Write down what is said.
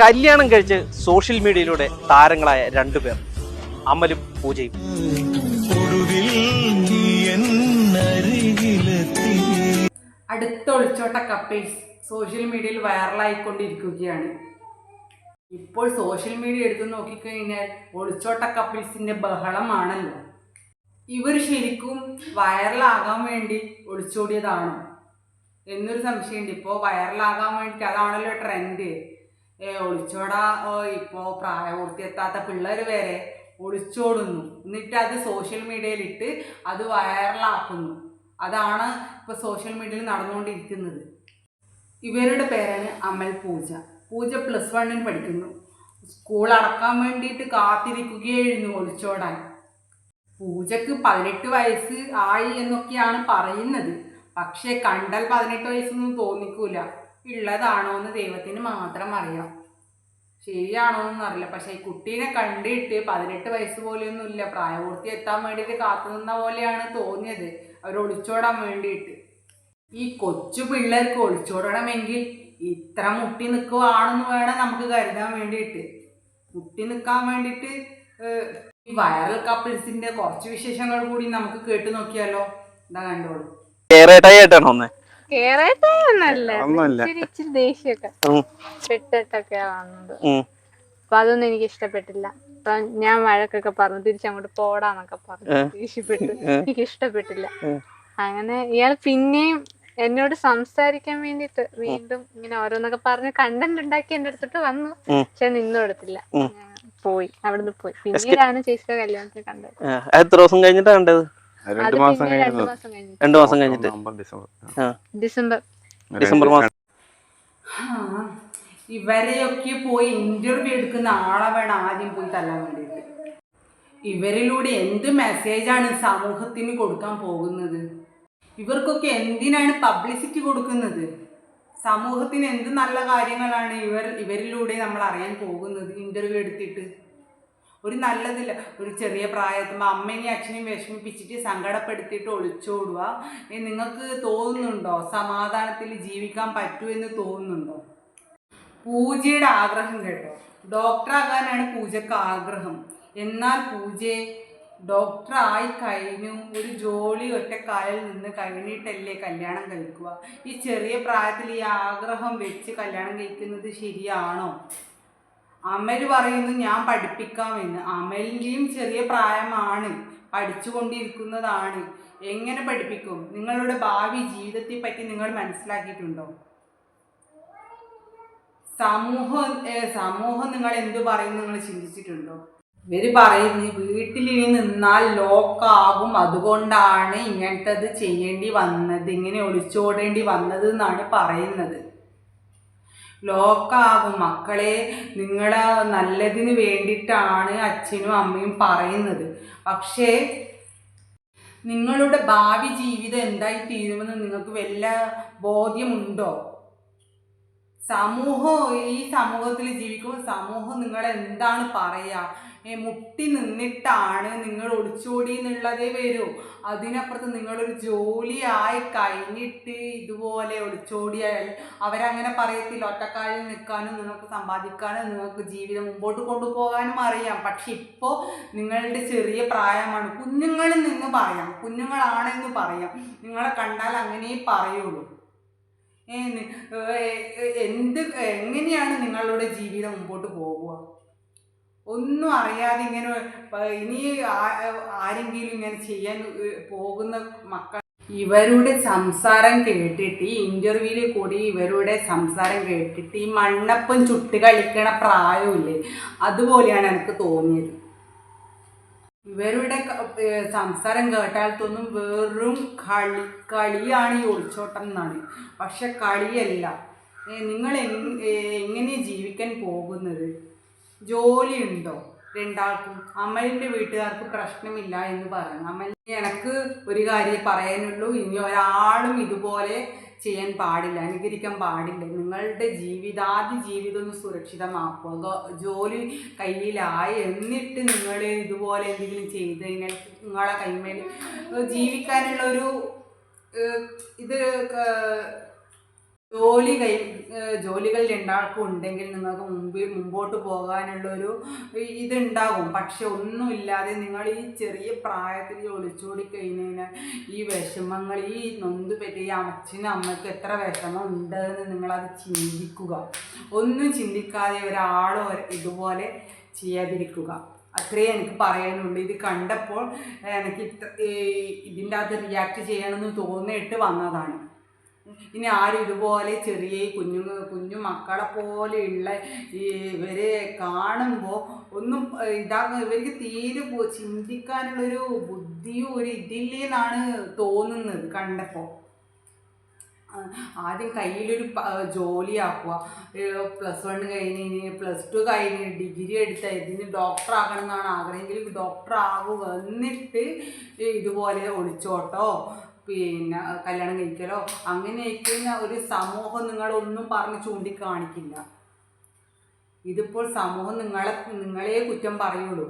കല്യാണം കഴിച്ച് സോഷ്യൽ മീഡിയയിലൂടെ താരങ്ങളായ രണ്ടുപേർ അമലും പൂജയും. അടുത്ത ഒളിച്ചോട്ട കപ്പിൾസ് സോഷ്യൽ മീഡിയയിൽ വൈറലായിക്കൊണ്ടിരിക്കുകയാണ് ഇപ്പോൾ സോഷ്യൽ മീഡിയ എടുത്ത് നോക്കിക്കഴിഞ്ഞാൽ ഒളിച്ചോട്ട കപ്പിൾസിന്റെ ബഹളമാണല്ലോ. ഇവർ ശരിക്കും വൈറലാകാൻ വേണ്ടി ഒളിച്ചോടിയതാണോ. എന്നൊരു സംശയമുണ്ട്. ഇപ്പോൾ വൈറലാകാൻ വേണ്ടിയിട്ട് അതാണല്ലോ ട്രെൻഡ് ഒളിച്ചോടാ ഓ, ഇപ്പോൾ പ്രായപൂർത്തി എത്താത്ത പിള്ളേർ വരെ ഒളിച്ചോടുന്നു. എന്നിട്ട് അത് സോഷ്യൽ മീഡിയയിലിട്ട് അത് വൈറലാക്കുന്നു അതാണ് ഇപ്പോൾ സോഷ്യൽ മീഡിയയിൽ നടന്നുകൊണ്ടിരിക്കുന്നത്. ഇവരുടെ പേരാണ് അമൽ പൂജ. പൂജ പ്ലസ് വണ്ണിൽ പഠിക്കുന്നു. സ്കൂൾ അടക്കാൻ വേണ്ടിയിട്ട് കാത്തിരിക്കുകയായിരുന്നു ഒളിച്ചോടാൻ. പൂജക്ക് പതിനെട്ട് വയസ്സ് ആയി എന്നൊക്കെയാണ് പറയുന്നത്. പക്ഷേ കണ്ടാൽ പതിനെട്ട് വയസ്സൊന്നും തോന്നിക്കൂല. ഉള്ളതാണോ എന്ന് ദൈവത്തിന് മാത്രം അറിയാം. ശരിയാണോ എന്നൊന്നും അറിയില്ല. പക്ഷേ ഈ കുട്ടീനെ കണ്ടിട്ട് പതിനെട്ട് വയസ്സ് പോലെയൊന്നുമില്ല. പ്രായപൂർത്തി എത്താൻ വേണ്ടിയിട്ട് കാത്തു നിന്ന പോലെയാണ് തോന്നിയത്. അവർ ഒളിച്ചോടാൻ വേണ്ടിയിട്ട്. ഈ കൊച്ചു പിള്ളേർക്ക് ഒളിച്ചോടണമെങ്കിൽ ഇത്ര മുട്ടി നിൽക്കുവാണെന്ന് വേണം നമുക്ക് കരുതാൻ വേണ്ടിയിട്ട്. മുട്ടി നിൽക്കാൻ വേണ്ടിയിട്ട് ഈ വൈറൽ കപ്പിൾസിന്റെ കുറച്ച് വിശേഷങ്ങൾ കൂടി നമുക്ക് കേട്ടു നോക്കിയാലോ? എന്താ കണ്ടോളൂ. ഒന്നുമില്ല. വന്നത്. അപ്പൊ അതൊന്നും എനിക്ക് ഇഷ്ടപ്പെട്ടില്ല. അപ്പൊ ഞാൻ വഴക്കൊക്കെ പറഞ്ഞു തിരിച്ചങ്ങോട്ട് പോടാന്നൊക്കെ പറഞ്ഞു. ദേഷ്യപ്പെട്ടു. എനിക്ക് ഇഷ്ടപ്പെട്ടില്ല. അങ്ങനെ ഇയാൾ പിന്നെയും എന്നോട് സംസാരിക്കാൻ വേണ്ടിട്ട് വീണ്ടും ഇങ്ങനെ ഓരോന്നൊക്കെ പറഞ്ഞ് കണ്ടന്റ് ഉണ്ടാക്കി എന്റെ അടുത്തിട്ട് വന്നു. പക്ഷെ നിന്നും എടുത്തില്ല. പോയി. അവിടുന്ന് പോയി. പിന്നീടാണ് ചേച്ചിയുടെ കല്യാണത്തിന് കണ്ടത്. എത്ര ദിവസം കഴിഞ്ഞിട്ടാ കണ്ടത്? രണ്ട് മാസം രണ്ടു കഴിഞ്ഞു മാസം രണ്ടു മാസം കഴിഞ്ഞിട്ട്. November December. ആ. ഡിസംബർ. ഡിസംബർ മാസം. ആ, ഇവരെയൊക്കെ പോയി ഇന്റർവ്യൂ എടുക്കുന്ന ആളെ വേണം ആദ്യം പോയി തല്ലാൻ വേണ്ടിയിട്ട്. ഇവരിലൂടെ എന്ത് മെസ്സേജാണ് സമൂഹത്തിന് കൊടുക്കാൻ പോകുന്നത്? ഇവർക്കൊക്കെ എന്തിനാണ് പബ്ലിസിറ്റി കൊടുക്കുന്നത്? സമൂഹത്തിന് എന്ത് നല്ല കാര്യങ്ങളാണ് ഇവർ ഇവരിലൂടെ നമ്മൾ അറിയാൻ പോകുന്നത് ഇന്റർവ്യൂ എടുത്തിട്ട്? ഒരു നല്ലതില്ല. ഒരു ചെറിയ പ്രായത്തിൽ അമ്മേനെയും അച്ഛനെയും വിഷമിപ്പിച്ചിട്ട് സങ്കടപ്പെടുത്തിയിട്ട് ഒളിച്ചോടുക നിങ്ങൾക്ക് തോന്നുന്നുണ്ടോ? സമാധാനത്തിൽ ജീവിക്കാൻ പറ്റൂ എന്ന് തോന്നുന്നുണ്ടോ? പൂജയുടെ ആഗ്രഹം കേട്ടോ. ഡോക്ടറാകാനാണ് പൂജക്ക് ആഗ്രഹം. എന്നാൽ പൂജയെ ഡോക്ടറായി കഴിഞ്ഞു. ഒരു ജോലി ഒറ്റക്കാലിൽ നിന്ന് കഴിഞ്ഞിട്ടല്ലേ കല്യാണം കഴിക്കുക. ഈ ചെറിയ പ്രായത്തിൽ ഈ ആഗ്രഹം വെച്ച് കല്യാണം കഴിക്കുന്നത് ശരിയാണോ? അമൽ പറയുന്നു ഞാൻ പഠിപ്പിക്കാമെന്ന്. അമലിന്റെയും ചെറിയ പ്രായമാണ് പഠിച്ചുകൊണ്ടിരിക്കുന്നതാണ്. എങ്ങനെ പഠിപ്പിക്കും? നിങ്ങളുടെ ഭാവി ജീവിതത്തെ പറ്റി നിങ്ങൾ മനസ്സിലാക്കിയിട്ടുണ്ടോ? സമൂഹം സമൂഹം നിങ്ങൾ എന്ത് പറയുന്നു നിങ്ങൾ ചിന്തിച്ചിട്ടുണ്ടോ? ഇവർ പറയുന്നു വീട്ടിലിനി നിന്നാൽ ലോക്കാകും. അതുകൊണ്ടാണ് ഇങ്ങനത്തത് ചെയ്യേണ്ടി വന്നത് ഇങ്ങനെ ഒളിച്ചോടേണ്ടി വന്നത് എന്നാണ് പറയുന്നത്. ലോക്കാകും. മക്കളെ നിങ്ങൾ നല്ലതിന് വേണ്ടിയിട്ടാണ് അച്ഛനും അമ്മയും പറയുന്നത്. പക്ഷേ നിങ്ങളുടെ ഭാവി ജീവിതം എന്തായി തീരുമെന്ന് നിങ്ങൾക്ക് വല്ല ബോധ്യമുണ്ടോ? സമൂഹം ഈ സമൂഹത്തിൽ ജീവിക്കുമ്പോൾ സമൂഹം നിങ്ങൾ എന്താണ് പറയുക മുട്ടി നിന്നിട്ടാണ് നിങ്ങൾ ഒളിച്ചോടി എന്നുള്ളതേ വരൂ. അതിനപ്പുറത്ത് നിങ്ങളൊരു ജോലിയായി കഴിഞ്ഞിട്ട് ഇതുപോലെ ഒളിച്ചോടിയാൽ അവരങ്ങനെ പറയത്തില്ല ഒറ്റക്കാലിൽ നിൽക്കാനും നിങ്ങൾക്ക് സമ്പാദിക്കാനും നിങ്ങൾക്ക് ജീവിതം മുമ്പോട്ട് കൊണ്ടുപോകാനും അറിയാം. പക്ഷെ ഇപ്പോൾ നിങ്ങളുടെ ചെറിയ പ്രായമാണ്. കുഞ്ഞുങ്ങളിൽ നിന്ന് പറയാം. കുഞ്ഞുങ്ങളാണെന്ന് പറയാം. നിങ്ങളെ കണ്ടാൽ അങ്ങനെ പറയുള്ളൂ. എന്ത് എങ്ങനെയാണ് നിങ്ങളുടെ ജീവിതം മുമ്പോട്ട് പോകുക? ഒന്നും അറിയാതെ ഇങ്ങനെ ഇനി ആരെങ്കിലും ഇങ്ങനെ ചെയ്യാൻ പോകുന്ന മക്കൾ ഇവരുടെ സംസാരം കേട്ടിട്ട് ഈ ഇന്റർവ്യൂവിൽ കൂടി ഇവരുടെ സംസാരം കേട്ടിട്ട് ഈ മണ്ണപ്പം ചുട്ട് കളിക്കണ പ്രായമില്ലേ അതുപോലെയാണ് എനിക്ക് തോന്നിയത്. ഇവരുടെ സംസാരം കേട്ടാൽ തോന്നും വെറും കളി കളിയാണ് ഈ ഒളിച്ചോട്ടം എന്നാണ് പക്ഷെ കളിയല്ല. നിങ്ങൾ എങ്ങനെ ജീവിക്കാൻ പോകുന്നത്? ജോലിയുണ്ടോ? രണ്ടാൾക്കും. അമലിന്റെ വീട്ടുകാർക്ക് പ്രശ്നമില്ല എന്ന് പറയുന്നു. അമൽ എനിക്ക് ഒരു കാര്യം പറയാനുള്ളൂ. ഇനി ഒരാളും ഇതുപോലെ ചെയ്യാൻ പാടില്ല അനുകരിക്കാൻ പാടില്ല. നിങ്ങളുടെ ജീവിതാദി ജീവിതം ഒന്ന് സുരക്ഷിതമാക്കുക. ജോലി കയ്യിലായി. എന്നിട്ട് നിങ്ങൾ ഇതുപോലെ എന്തെങ്കിലും ചെയ്ത് കഴിഞ്ഞാൽ നിങ്ങളെ കൈമേൽ ജീവിക്കാനുള്ള ഒരു ഇത് ജോലി കൈ ജോലികൾ രണ്ടാൾക്കും ഉണ്ടെങ്കിൽ നിങ്ങൾക്ക് മുമ്പിൽ മുമ്പോട്ട് പോകാനുള്ളൊരു ഇതുണ്ടാകും. പക്ഷെ ഒന്നുമില്ലാതെ നിങ്ങൾ ഈ ചെറിയ പ്രായത്തിൽ ഒളിച്ചോടി കഴിഞ്ഞാൽ ഈ വിഷമങ്ങൾ ഈ നൊന്ത് പറ്റിയ അച്ഛനും അമ്മയ്ക്ക് എത്ര വിഷമം ഉണ്ടെന്ന് നിങ്ങളത് ചിന്തിക്കുക. ഒന്നും ചിന്തിക്കാതെ ഒരാളോ ഒരു- ഇതുപോലെ ചെയ്യാതിരിക്കുക. അത്രേ എനിക്ക് പറയാനുള്ളൂ. ഇത് കണ്ടപ്പോൾ എനിക്ക് ഇത്ര ഇതിന്റെ അകത്ത് റിയാക്ട് ചെയ്യണമെന്ന് തോന്നിയിട്ട് വന്നതാണ്. ഇനി ആരും ഇതുപോലെ ചെറിയ കുഞ്ഞു കുഞ്ഞു മക്കളെ പോലെയുള്ള ഇവരെ കാണുമ്പോൾ ഒന്നും ഇതാകും ഇതാ ഇവർക്ക് തീരെ ചിന്തിക്കാനുള്ളൊരു ബുദ്ധിയും ഒരു ഇതില്ലെന്നാണ് തോന്നുന്നത് കണ്ടപ്പോൾ ആദ്യം കയ്യിലൊരു ജോലിയാക്കുക പ്ലസ് വൺ കഴിഞ്ഞ് പ്ലസ് ടു കഴിഞ്ഞ് ഡിഗ്രി എടുത്ത ഇതിന് ഡോക്ടർ ആകണം എന്നാണ് ആഗ്രഹമെങ്കിൽ ഡോക്ടർ ആകുക എന്നിട്ട് ഇതുപോലെ ഒളിച്ചോട്ടോ പിന്നെ കല്യാണം കഴിക്കലോ? അങ്ങനെ കഴിക്കുന്ന ഒരു സമൂഹം നിങ്ങളൊന്നും പറഞ്ഞ് ചൂണ്ടിക്കാണിക്കില്ല. ഇതിപ്പോൾ സമൂഹം നിങ്ങളെ നിങ്ങളെ കുറ്റം പറയുള്ളൂ.